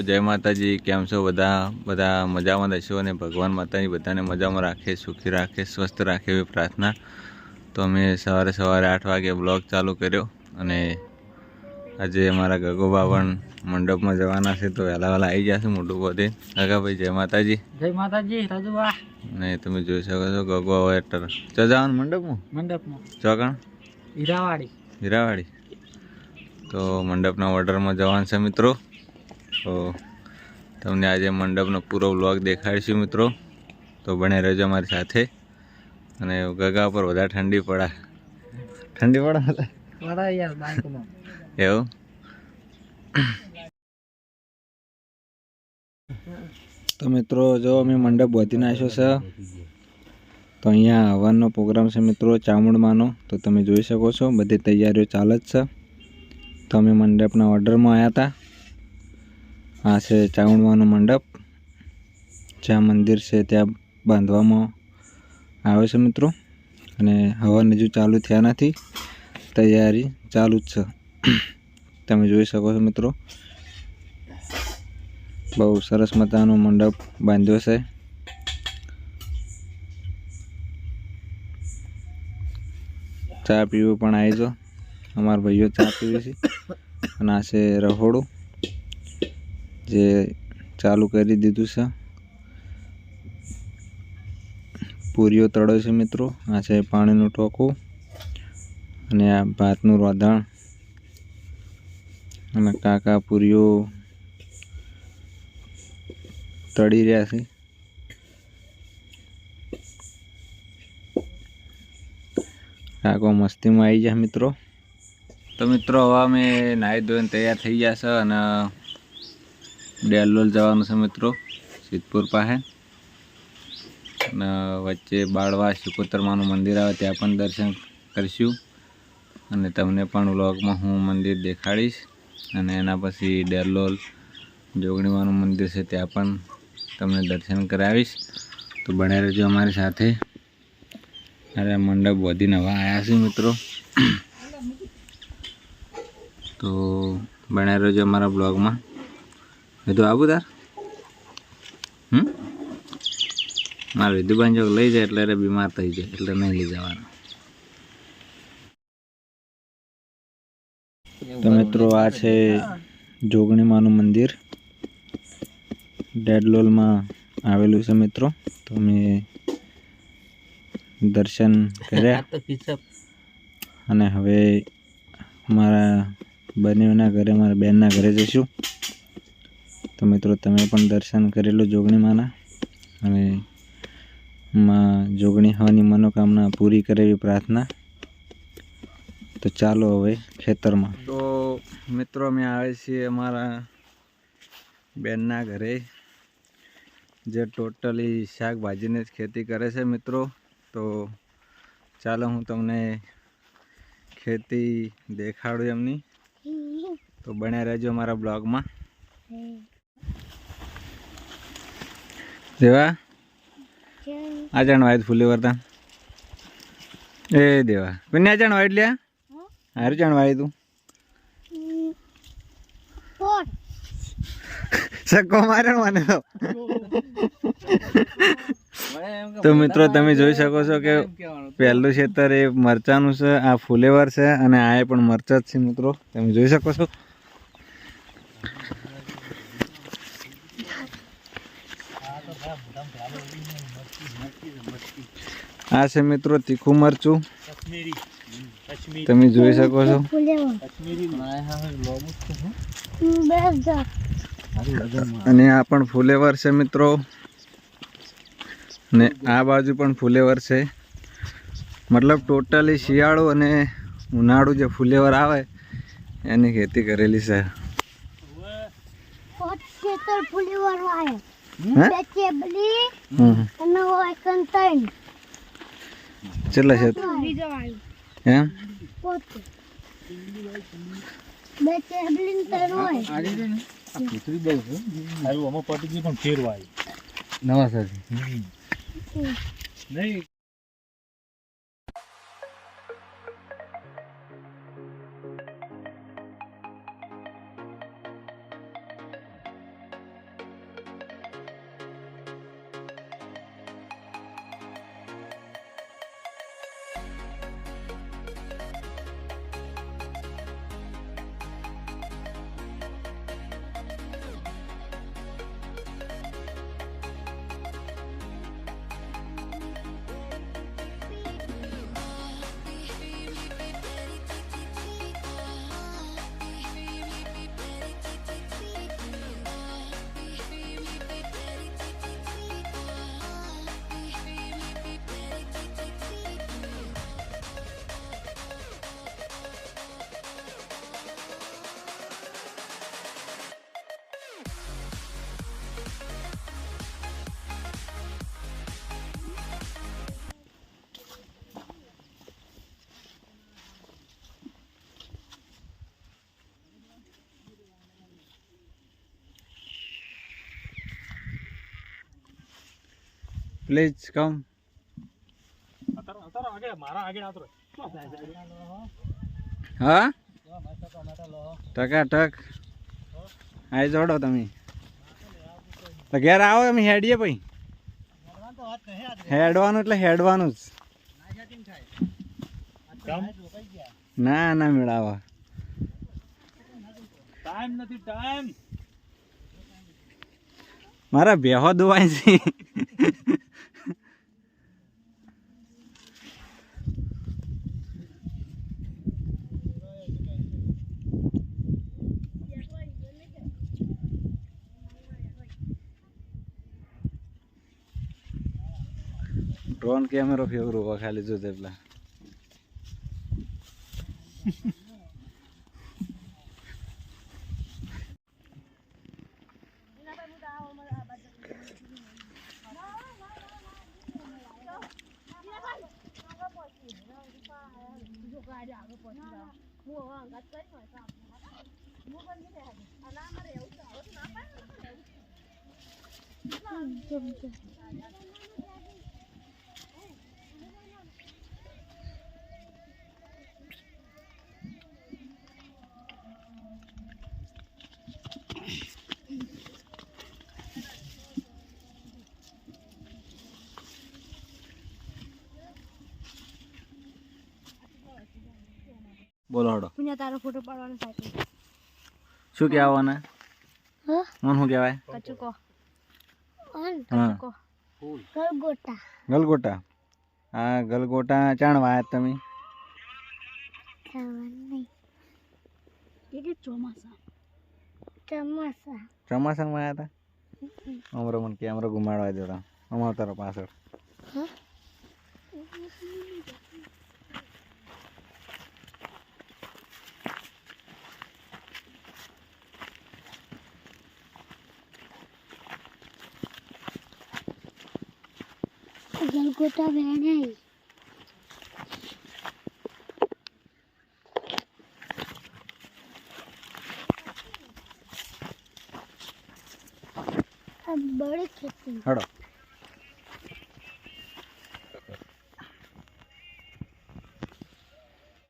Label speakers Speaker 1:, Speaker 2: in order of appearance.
Speaker 1: જય માતાજી કેમ છો બધા? બધા મજામાં રહેશો અને ભગવાન માતાજી બધાને મજામાં રાખે સુખી રાખે સ્વસ્થ રાખે એવી પ્રાર્થના. તો અમે સવારે સવારે આઠ વાગે બ્લોગ ચાલુ કર્યો અને આજે અમારા ગગોબા પણ મંડપમાં જવાના છે તો વહેલા વહેલા આવી જશે મોટું બધે ગગાભાઈ જય માતાજી.
Speaker 2: જય માતાજી રાજુબા.
Speaker 1: અને તમે જોઈ શકો છો ગગો હવે ટર ચો જવાનું મંડપમાં?
Speaker 2: મંડપમાં.
Speaker 1: ચોકણ
Speaker 2: હીરાવાડી.
Speaker 1: હીરાવાડી. તો મંડપના ઓર્ડરમાં જવાનું છે મિત્રો. તો તમને આજે મંડપનો પૂરો વ્લોગ દેખાડીશું મિત્રો. તો બને રહેજો અમારી સાથે. અને ગગા પર વધારે ઠંડી પડા. ઠંડી પડે એવું? તો મિત્રો જો અમે મંડપ વધી નાખ્યો છે. તો અહીંયા હવનનો પ્રોગ્રામ છે મિત્રો ચામુંડમાંનો. તો તમે જોઈ શકો છો બધી તૈયારીઓ ચાલે જ છે. તો અમે મંડપના ઓર્ડરમાં આવ્યા હતા. આ છે ચાવણવાનો મંડપ. જ્યાં મંદિર છે ત્યાં બાંધવામાં આવે છે મિત્રો. અને હવન હજુ ચાલુ થયા નથી. તૈયારી ચાલુ જ છે. તમે જોઈ શકો છો મિત્રો. બહુ સરસ મજાનો મંડપ બાંધ્યો છે. ચા પીવું પણ આવી જો અમારા ભાઈઓ ચા પીવે છે. અને આ છે રહોડું. જે ચાલુ કરી દીધું છે. પૂરીઓ તળે છે મિત્રો. આ છે પાણીનું ટોકું અને આ ભાતનું રોધાણ અને કાકા પૂરીઓ તળી રહ્યા છે. કાકો મસ્તીમાં આવી ગયા મિત્રો. તો મિત્રો, હવે અમે નાહી ધોઈને તૈયાર થઈ ગયા છે અને ડેલોલ જવાનું છે મિત્રો, સિદ્ધપુર પાસે. અને વચ્ચે બાળવા શિકોતરમાનું મંદિર આવે, ત્યાં પણ દર્શન કરીશું. અને તમને પણ વ્લોગમાં હું મંદિર દેખાડીશ. અને એના પછી ડેલોલ જોગણીમાનું મંદિર છે, ત્યાં પણ તમને દર્શન કરાવીશ. તો બને રહેજો અમારી સાથે. અરે મંડપ વધી નવા આવ્યા છે મિત્રો. તો બને રહેજો અમારા બ્લોગમાં વિધુ આવું તાર? હમ? મારે વિધુબાન જો લઈ જાય એટલે અરે બીમાર થઈ જાય એટલે નહીં લઈ જવાનું. તો મિત્રો આ છે જોગણીમાનું મંદિર. ડેડલોલમાં આવેલું છે મિત્રો. તો મેં દર્શન કર્યા. અને હવે મારા બંનેના ઘરે મારા બેનના ઘરે જઈશું. તો મિત્રો તમે પણ દર્શન કરેલું જોગણીમાના અને માં જોગણી હવાની મનોકામના પૂરી કરેવી પ્રાર્થના. તો ચાલો હવે ખેતરમાં. તો મિત્રો અમે આવે છીએ અમારા બેનના ઘરે જે ટોટલી શાકભાજીની જ ખેતી કરે છે મિત્રો. તો ચાલો હું તમને ખેતી દેખાડું એમની. તો બન્યા રહેજો અમારા બ્લોગમાં. ફૂલે વરતા. એ દેવા. કોને આ જણ વાયદ લ્યા? હારું જણ વાય તું સક્કો મારે મને. તો મિત્રો તમે જોઈ શકો છો કે પહેલું ક્ષેત્ર એ મરચાનું છે આ ફુલેવર છે અને આ પણ મરચા જ છે મિત્રો. તમે જોઈ શકો છો. આ છે મિત્રો તીખું મરચું. તમે જોઈ શકો છો. અને આ પણ ફુલેવર છે મિત્રો. ને આ બાજુ પણ ફુલેવર છે. મતલબ ટોટલી શિયાળો અને ઉનાળુ જે ફુલેવર આવે એની ખેતી કરેલી છે. કેટલા છે. એમ નવા સર
Speaker 2: નહીં.
Speaker 1: પ્લીઝ કમ હા? ટકા ટક આઈ જોડો તમે. તો ઘેર આવો અમે હેડીએ પછી. હેડવાનું એટલે હેડવાનું જ. ના ના મેળાવા.
Speaker 2: ટાઈમ નથી ટાઈમ
Speaker 1: મારા બેહો દુવાય છે. ડ્રોન કેમેરો ફેવરો ખાલી Thank તેટલા બોલો હડો.
Speaker 3: પુણ્યા તારો ફોટો પાડવાનો સાયકલ
Speaker 1: શું કહેવાના?
Speaker 3: હા?
Speaker 1: મને શું કહેવાય?
Speaker 3: કચુકો. ઓન
Speaker 1: હા.
Speaker 3: કચુકો. ગલગોટા.
Speaker 1: ગલગોટા. આ ગલગોટા ચાણ વાયા તમે?
Speaker 3: ખાવાની કે કે ચોમાસા. ચોમાસા.
Speaker 1: ચોમાસામાં વાયા હતા અમારો મને કેમેરો ઘુમાડવા દેતા અમારો તારો પાછળ.
Speaker 3: હા ગલગોટા વેણાય આ બड़ी ખેતી
Speaker 1: હડો